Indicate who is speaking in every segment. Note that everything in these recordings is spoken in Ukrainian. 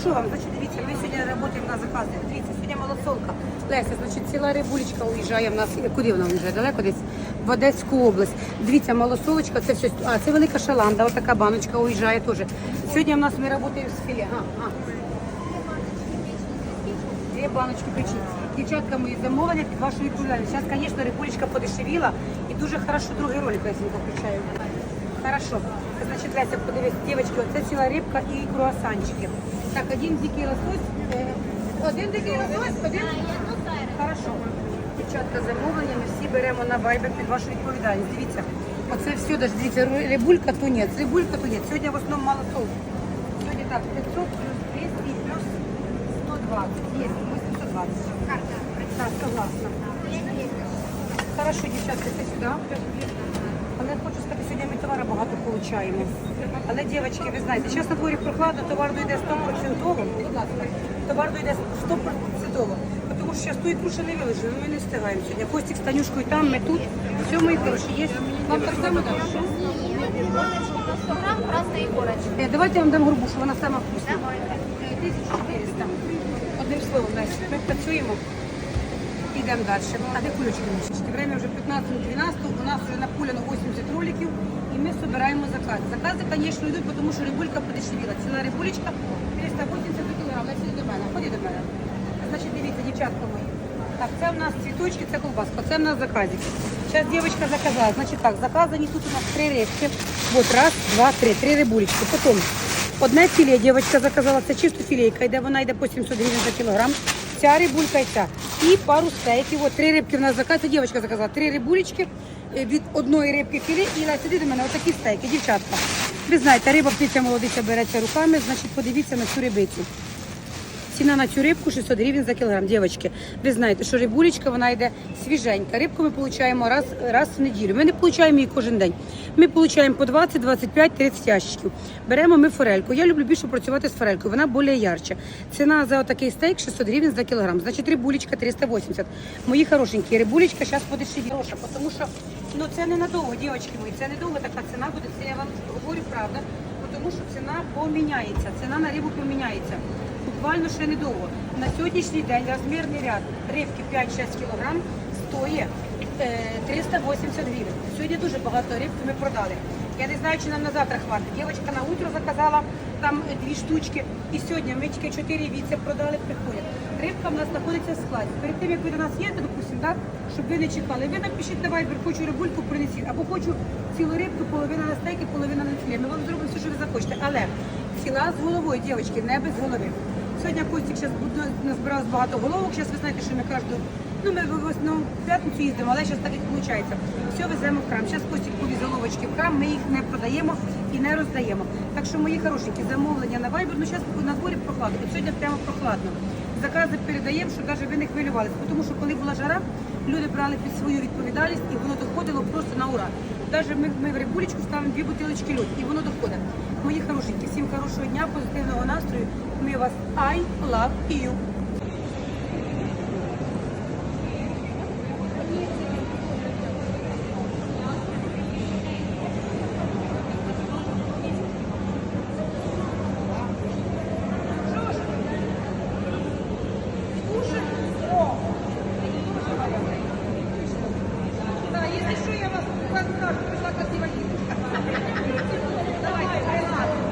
Speaker 1: що вам? Значить, дивіться, ми сьогодні працюємо на закази. Дивіться, сьогодні малосолка. Леся, значить, ціла рибулечка уїжджає в нас. Куди вона уїжджає? Далеко десь? В Одеську область. Дивіться, малосолочка, це все. А, це велика шаланда, отака баночка уїжджає теж. Сьогодні в нас ми працюємо з філе. Дві баночки печі. Дівчатка мої замовлення під вашу відповідальність. Зараз, звісно, рибулечка подешевіла і дуже хорошо другий ролик Лесенька включаю. Хорошо. Значить, Леся, подивись, дівчатки, оце ціла рибка і круасанчики. Так, один дикий лосось. е, Один дикий лосось, один. Хорошо. Дівчатка, замовлення ми всі беремо на вайбер під вашу відповідальність. Дивіться, оце все, даже дивіться, ру- рибулька тунець, рибулька тунець. Сьогодні в основному мало солу. Сьогодні так, 500 плюс 200 плюс 120. Є, 820.
Speaker 2: Карта.
Speaker 1: Так, согласна. Хорошо, дівчатка, це сюди. Але я сьогодні ми товару багато получаємо. Але, дівчатки, ви знаєте, зараз на дворі прохладно, товар дойде 100%. Товар дойде 100%. Тому що зараз ту ікру ще не вилежили, ми не встигаємо сьогодні. Костік з Танюшкою там, ми тут. Все, мої хороші, є. Вам так само дам? Що?
Speaker 2: 100 грамм разные корочки.
Speaker 1: Е, Давайте я вам дам горбушу, вона сама вкусна.
Speaker 2: Давайте.
Speaker 1: 1400. Одним словом, Настя, ми працюємо. Йдемо далі. А де кулечки мішечки? Время вже 15-12, у нас вже напуляно 80 роликів і ми збираємо закази. Закази, звісно, йдуть, тому що рибулька подешевіла. Ціла рибулечка 380 кг. Леся, до мене, ходи до мене. Значить, дивіться, дівчатка мої. Так, це в нас цвіточки, це колбаска, це в нас заказик. Зараз дівчинка заказала. Значить так, заказані тут у нас три рибки. Вот раз, два, три, три рибулечки. Потім одне філе дівчинка заказала, це чисто філейка, йде, вона йде по 700 гривень за кілограм. Ця рибулька і ця. І пару стейків. От три рибки в нас заказ. Це дівчинка заказала. Три рибулечки е, від одної рибки філі. І Леся, іди до мене, отакі стейки, дівчатка. Ви знаєте, риба птиця молодиця береться руками, значить подивіться на цю рибицю. Ціна на цю рибку 600 гривень за кілограм. Дівчатки, ви знаєте, що рибулечка вона йде свіженька. Рибку ми отримуємо раз, раз в неділю. Ми не отримуємо її кожен день. Ми отримуємо по 20, 25, 30 ящиків. Беремо ми форельку. Я люблю більше працювати з форелькою. Вона більш ярча. Ціна за отакий стейк 600 гривень за кілограм. Значить, рибулечка 380. Мої хорошенькі, рибулечка зараз подешевіє. Хороша, тому що ну це не надовго, дівчатки мої. Це недовго така ціна буде. Це я вам говорю правда. Тому що ціна поміняється. Ціна на рибу поміняється буквально ще недовго. На сьогоднішній день розмірний ряд рибки 5-6 кг стоїть е, 380 гривень. Сьогодні дуже багато рибки ми продали. Я не знаю, чи нам на завтра хватить. Дівчинка на утро заказала там е, дві штучки. І сьогодні ми тільки 4 віця продали, приходять. Рибка в нас знаходиться в складі. Перед тим, як ви до нас їдете, допустимо, так, щоб ви не чекали. Ви напишіть на вайбер, хочу рибульку принесіть, або хочу цілу рибку, половина на стейки, половина на філе. Ми вам зробимо все, що ви захочете. Але ціла з головою, дівчатки, не без голови. Сьогодні Костік зараз назбирав багато головок. Зараз ви знаєте, що ми кожну, ну ми в основному п'ятницю їздимо, але зараз так і виходить. Все веземо в храм. Зараз Костік повіз головочки в храм, ми їх не продаємо і не роздаємо. Так що мої хорошенькі замовлення на вайбер, ну зараз на дворі прохладно. От сьогодні прямо прохладно. Закази передаємо, щоб навіть ви не хвилювалися. Тому що коли була жара, люди брали під свою відповідальність і воно доходило просто на ура. Навіть ми, ми в рибулечку ставимо дві бутилочки льоду, і воно доходить. Мої хорошенькі, всім хорошого дня, позитивного настрою. Ми вас I love you. Да, если что, я вас покажу, пришла красивая Давайте, I love you.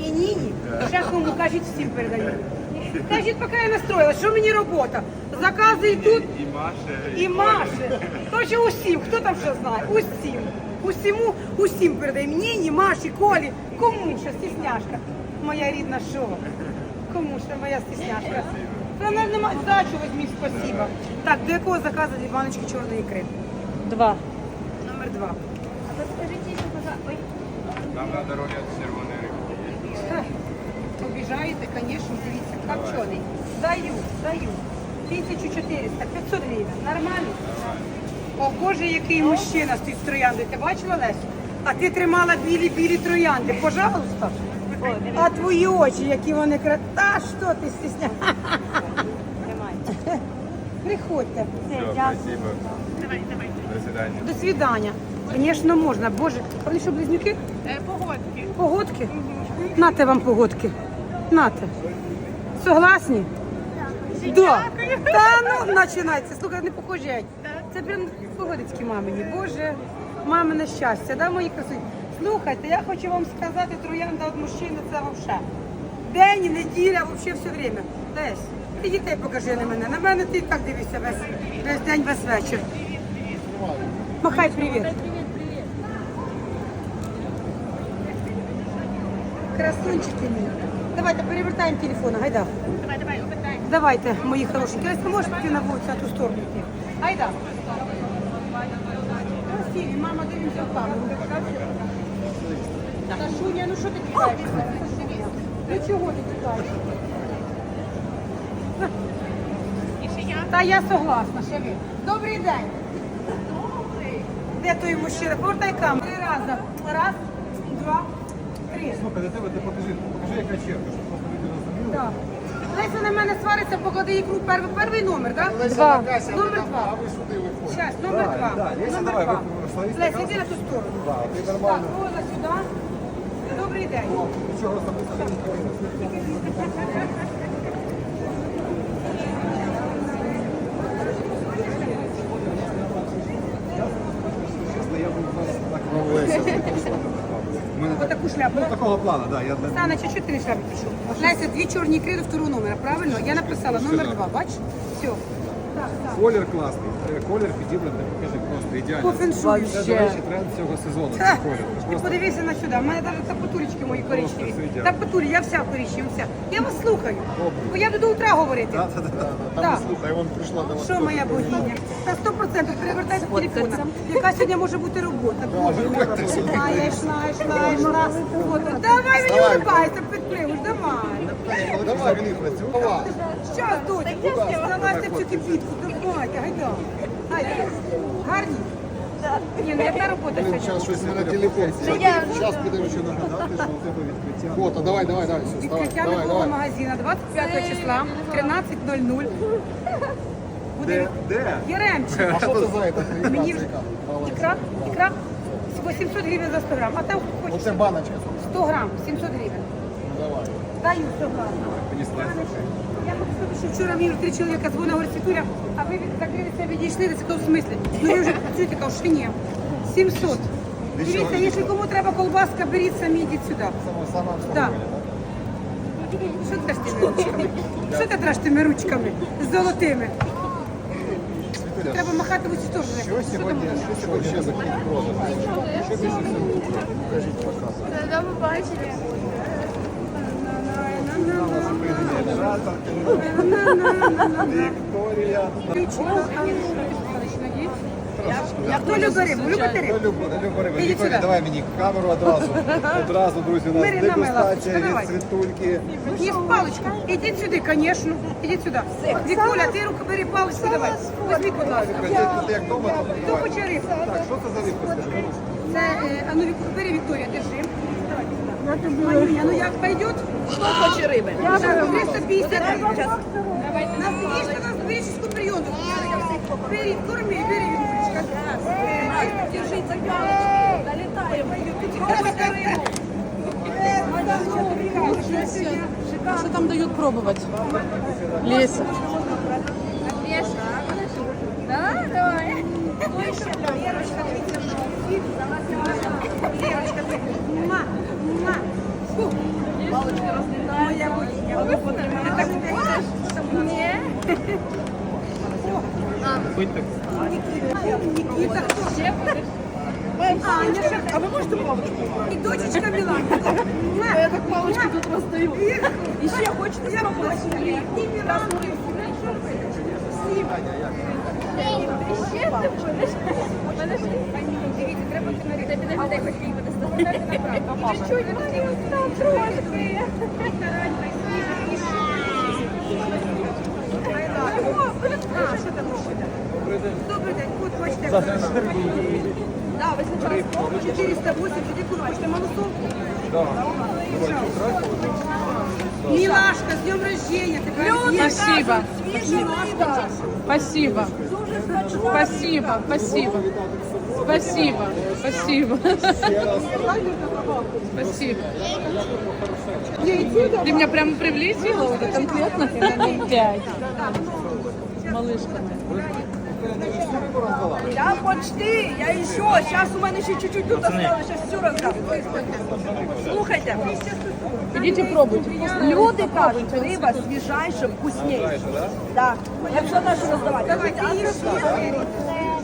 Speaker 1: І Ніні, ще кому кажіть всім передаю. Кажіть, поки я настроїла, що мені робота? Закази йдуть
Speaker 3: І Маша.
Speaker 1: і Маші. Точно усім, хто там що знає? Усім. Усіму, усім передаємо. Ніні, Маші, Колі, кому що, стісняшка. Моя рідна що? Кому що моя стісняшка? Та не- немає здачу візьміть, спасибо. Так, до якого заказу дві баночки чорної ікри?
Speaker 3: Два.
Speaker 1: Номер два.
Speaker 2: А еще, пожалуйста. Ой,
Speaker 4: Нам надо рулет червоної рибки.
Speaker 1: Обіжаєте, звісно, дивіться, копчений. Даю, даю. 1400, 500 гривень. Нормально? О Боже, який мужчина з тією трояндою. Ти бачила, Лесю? А ти тримала білі-білі троянди, пожалуйста. А твої очі, які вони кра... Та що ти стісня? Приходьте.
Speaker 4: Все, спасибо. До свидания.
Speaker 1: До свидання. Звісно, можна. Боже, вони що, близнюки?
Speaker 3: Погодки.
Speaker 1: Погодки? Нате вам погодки. Нате. Согласні? Да. Та ну починається. Слухай, не похожі. Це прям погодицькі мамині. Боже, мамине щастя, да, мої красуні? Слухайте, я хочу вам сказати, троянда від мужчини це вовше. День, неділя, взагалі все время. Десь. Ти дітей покажи на мене. На мене ти і так дивишся весь, весь день, весь вечір. Махай привіт. Красунчики мої. Давайте перевертаємо телефон, гайда.
Speaker 2: давай, давай, опытай.
Speaker 1: Давайте, мої хорошенькі. Ось ви піти на вулицю, на ту сторону йти. Гайда. Красиві, мама, дивимося в камеру. Сашуня, ну що ти тікаєшся? Ну чого ти тікаєш? Та я согласна, ще ви. Добрий день. Де той мужчина? Повертай камеру. Три рази. Раз, два, три.
Speaker 4: Слухай, для тебе ти покажи, покажи, яка черга, щоб просто люди розуміли.
Speaker 1: Так. Леся на мене свариться, поклади ікру перший, перший номер, так?
Speaker 3: Два.
Speaker 1: Номер два.
Speaker 4: А ви сюди виходите.
Speaker 1: Щас, номер
Speaker 4: Да,
Speaker 1: два.
Speaker 4: да, Леся,
Speaker 1: номер
Speaker 4: давай,
Speaker 1: два.
Speaker 4: ви
Speaker 1: Леся, іди на ту сторону.
Speaker 4: Да, ти
Speaker 1: Так,
Speaker 4: нормально.
Speaker 1: Сюди. Добрий день.
Speaker 4: Нічого особистого не кажи. Чесно, я був так Леся. У мене так-
Speaker 1: Отаку шляпу.
Speaker 4: Ну, такого плану, да. Я для-
Speaker 1: Стане чуть-чуть три шляпи пішов. Леся, дві чорні ікри до второго номера, правильно? Я написала номер два, бачиш? Все. Так, так.
Speaker 4: Колір класний. Е, Колір підібраний, покажи,
Speaker 1: По
Speaker 4: ідеально.
Speaker 1: феншую.
Speaker 4: Це, до речі, тренд цього сезону.
Speaker 1: Ха.
Speaker 4: Це
Speaker 1: Ти
Speaker 4: Просто
Speaker 1: подивися на сюди. У мене навіть тапотулечки мої коричневі.
Speaker 4: Просто
Speaker 1: я вся коричнева, вся. Я вас слухаю.
Speaker 4: Добре.
Speaker 1: Бо я буду до утра говорити.
Speaker 4: Да, да, да, да.
Speaker 1: Да.
Speaker 4: не слухай, вон прийшла до вас.
Speaker 1: Що моя богиня? Та 100% перевертайте телефона. Яка сьогодні може бути робота? Боже, знаєш, знаєш, знаєш, знаєш. От, Давай мені улыбайся, підтримуєш, давай.
Speaker 4: Давай, він їх працював.
Speaker 1: Щас, доча, вставайте в цю кипітку, давайте, гайда. Гарні? Ні, ну яка робота
Speaker 5: Зараз
Speaker 1: сьогодні?
Speaker 5: щось в мене телефон. Зараз підемо ще нагадати, що у тебе відкриття. Фото, давай, давай, давай, все, вставай.
Speaker 1: Відкриття
Speaker 5: Давай,
Speaker 1: нового
Speaker 5: давай.
Speaker 1: магазину 25 числа, 13.00. Буде
Speaker 4: Де?
Speaker 1: Яремчик.
Speaker 5: А що це за це?
Speaker 1: Мені вже ікра, ікра 800 гривень за 100 грам, а там хочеш
Speaker 5: Оце баночка.
Speaker 1: 100 грам, 700 гривень.
Speaker 5: Давай.
Speaker 1: Даю 100 грам.
Speaker 4: Понеслась.
Speaker 1: Я хочу сказати, що вчора мені три чоловіка дзвонили, говорить, Світуля, а ви від- закрилися, відійшли, це в смислі? Ну ви вже працюєте, кажу, що ні. 700. Дивіться, якщо кому треба колбаска, беріть самі, йдіть сюди.
Speaker 5: Саме саме
Speaker 1: Так. Що ти треш тими ручками? Що ти треш тими ручками золотими? Треба махати в усі сторони.
Speaker 5: Що
Speaker 1: там
Speaker 5: сьогодні,
Speaker 1: у нас?
Speaker 5: що сьогодні ще за кіт продаж? Що більше всього? Покажіть, показуйте.
Speaker 2: Да,
Speaker 4: Вікторія.
Speaker 1: Хто любить рибу? Любите Ідіть сюди.
Speaker 4: давай мені камеру одразу. Одразу, друзі, у нас дегустація
Speaker 1: лапочка, давай.
Speaker 4: від світульки.
Speaker 1: Є паличка. Ідіть сюди, звісно. Ідіть сюди. Вікуля, ти руку бери паличку, давай. Візьміть, будь ласка.
Speaker 4: Як вдома, то
Speaker 1: Хто
Speaker 4: давай.
Speaker 1: хоче рибу?
Speaker 4: Так, що це за рибка, скажи?
Speaker 1: Це, е, а ну, Вік- бери, Вікторія, держи. Манюня, ну як пойдет?
Speaker 3: Хто хоче риби?
Speaker 1: Я 350 гривень. На сидишь, на греческую приемку. Бери, корми, бери, Вікторічка.
Speaker 3: Держіть за паличку. Налітаємо. Что там дают пробовать? Леся.
Speaker 2: Да, давай.
Speaker 1: Лерочка, ты. Муа, муа. Фу. Моя богиня. Ты так
Speaker 2: Не.
Speaker 1: Никита, кто? Аня, а ви можете палочку? І дочечка Міланка. Я так палочку тут роздаю. І ще хочете спробувати?
Speaker 2: Ще ти будеш? Мене ж дивіться, треба ти на людей хоч мій буде Чуть-чуть, там трошки.
Speaker 1: А, що там ще? Добрий день, от бачите. Да, ви спочатку 480, яку хочете малосолку? Милашка, с днем рождения! Ты красивая.
Speaker 3: Спасибо.
Speaker 1: Милашка.
Speaker 3: Спасибо. Спасибо, спасибо. Спасибо, спасибо. Спасибо. Ты меня прямо привлечила уже конкретно? Пять. Малышка моя.
Speaker 6: Я почти, я еще. Сейчас у мене ще чуть-чуть тут осталось, сейчас все роздам. Слухайте,
Speaker 3: Идите пробуйте.
Speaker 6: люди кажуть, риба свіжайша, вкусніша. Да. Якщо нашу роздавати.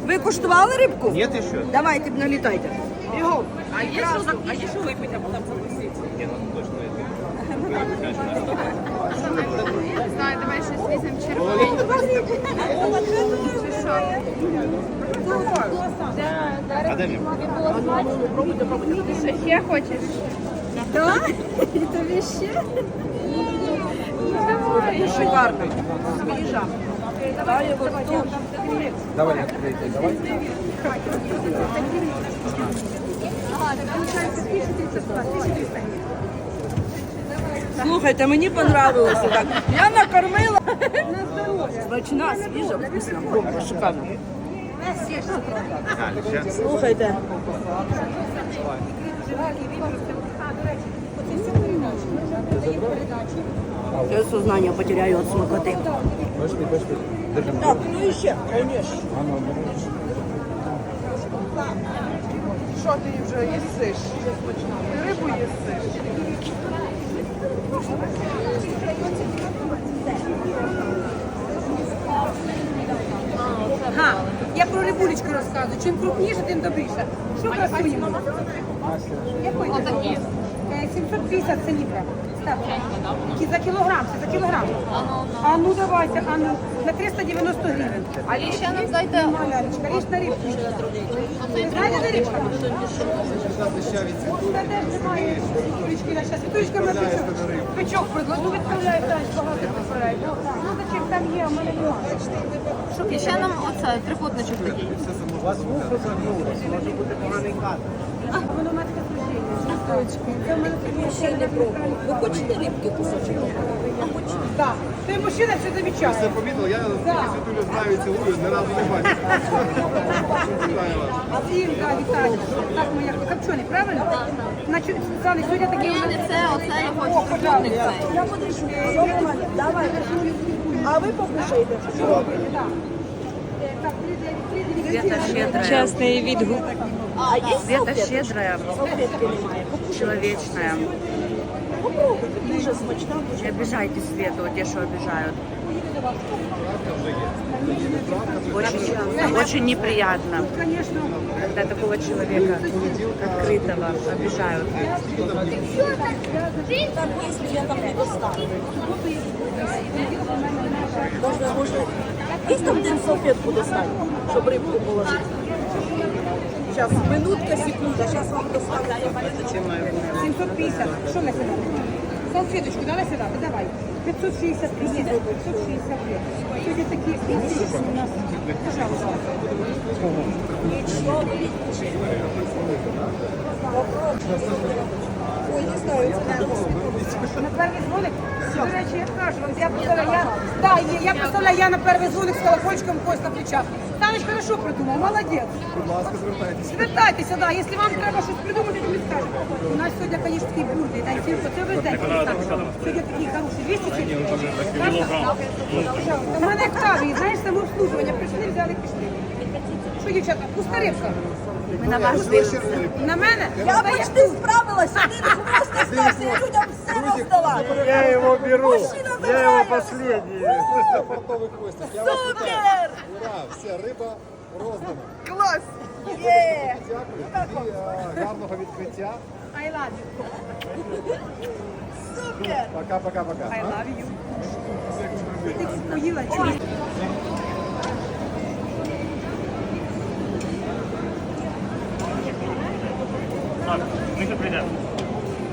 Speaker 6: Ви куштували рибку? Ні, ще. Давайте, налітайте. Бігом.
Speaker 3: А є що а є що випити, а потім?
Speaker 2: Не знаю, давай щось візьмемо що?
Speaker 4: А де мені?
Speaker 2: Ти що, ще хочеш?
Speaker 6: Да?
Speaker 2: Тобі ще?
Speaker 6: Шикарно. Свіжа. Дай його тут.
Speaker 4: Давай, відкрийте, давай.
Speaker 6: Слухайте, мені понравилося так. Я накормила. Смачна, свіжа, вкусна. Бомба, шикарно. Слухайте. Я сознание потеряю от смакоти.
Speaker 4: Пошли, пошли. Держи.
Speaker 6: Так, ну і ще, конечно.
Speaker 3: Що ти вже їсиш? Рибу їсиш?
Speaker 1: Ага, я про рибулечку розказую. Чим крупніше, тим добріше. Що красуємо? Отакі. 750 це літра. Став. За кілограм, це за кілограм. А ну давайте, а ну, на 390 гривень.
Speaker 2: А ще нам дайте
Speaker 1: Малярочка, річ на рибку. Ви знаєте, де рибка? Тут теж немає річки на щас. Мене печок. Печок предложу, відправляю далі, багато відправляю. Ну, зачем там є, у мене немає.
Speaker 2: І ще нам оце трикутничок такий.
Speaker 1: А воно в мене таке служіння. Не.
Speaker 6: Ви хочете рибки кусочок?
Speaker 1: Так, той мужчина все замічає.
Speaker 5: Це помітив, я світулю знаю, цілую, ні разу не бачив. Вітаю вас.
Speaker 1: А всім, да, вітаю. Так, моя копчений, правильно? Значить, Саня, сьогодні такі
Speaker 2: Ні, не це, оце я хочу цей.
Speaker 6: Я подержу. Давай. А ви покушайте.
Speaker 7: Відгук.
Speaker 6: Є
Speaker 7: Света
Speaker 6: салфетки?
Speaker 7: щедрая,
Speaker 6: Салфетки немає.
Speaker 7: человечная.
Speaker 6: Попробуйте. Дуже смачна, дуже
Speaker 7: Не обижайте Свету, те, что обижают. Очень, очень неприятно,
Speaker 1: Конечно.
Speaker 7: когда такого человека открытого обижают.
Speaker 6: Так, я там не достану. Один салфетку достати, щоб рибку положити? Зараз, минутка, секунда, сейчас вам доставлю.
Speaker 1: 750. Що на сідати? Салфеточку, давай сідати, давай. 560 є. 560 є. Сьогодні такі у нас. Пожалуйста.
Speaker 6: Ой, не знаю, це не
Speaker 1: На перший дзвоник, до речі, я кажу вам, я представляю, я, да, є, я представляю, я на перший дзвоник з колокольчиком кость на плечах. Станеш хорошо придумав, молодець.
Speaker 5: Будь ласка, звертайтеся.
Speaker 1: Звертайтеся, да, якщо вам треба щось придумати, то ми скажемо. У нас сьогодні, звісно, такі бурди, та й тільки це весь день. Сьогодні такі хороші, 200 чи? У мене каві, знаєш, самообслужування, прийшли, взяли, пішли. Дівчата, пуста рибка?
Speaker 7: Мы на вас дивимся.
Speaker 1: На мене?
Speaker 6: Я почти справилась, один просто стався, я людям все роздала.
Speaker 5: Я його беру. Хвостик. Я вас вітаю.
Speaker 6: Супер!
Speaker 5: Ура, все, риба роздана.
Speaker 6: Клас! Є!
Speaker 5: Дякую. І, е, Гарного відкриття.
Speaker 1: I love you.
Speaker 6: Супер!
Speaker 5: Пока-пока-пока.
Speaker 1: I love you. Ти поїла чуєш?
Speaker 8: Ми тут прийдемо.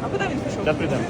Speaker 3: А куди він пішов?
Speaker 8: Зараз прийдемо.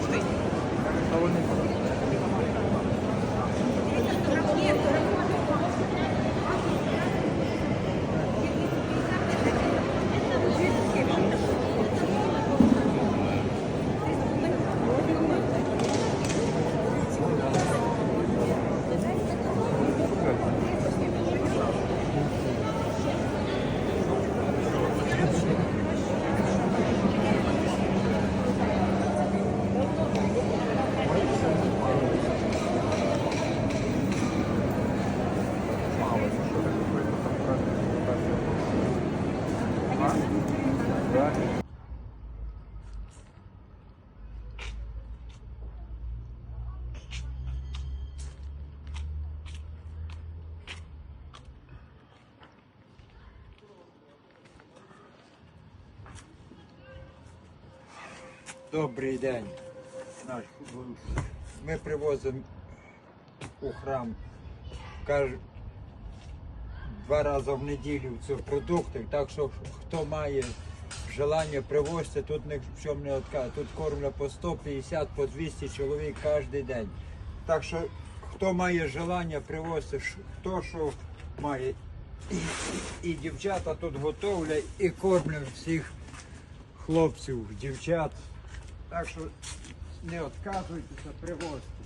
Speaker 9: Добрий день. Ми привозимо у храм два рази в неділю ці продукти, так що хто має бажання привозити, тут ні в чому не відказує. Тут кормлять по 150, по 200 чоловік кожен день. Так що хто має бажання привозити, хто що має. І дівчата тут готовлять і кормлять всіх хлопців, дівчат. Так що не відказуйтеся, привозьте.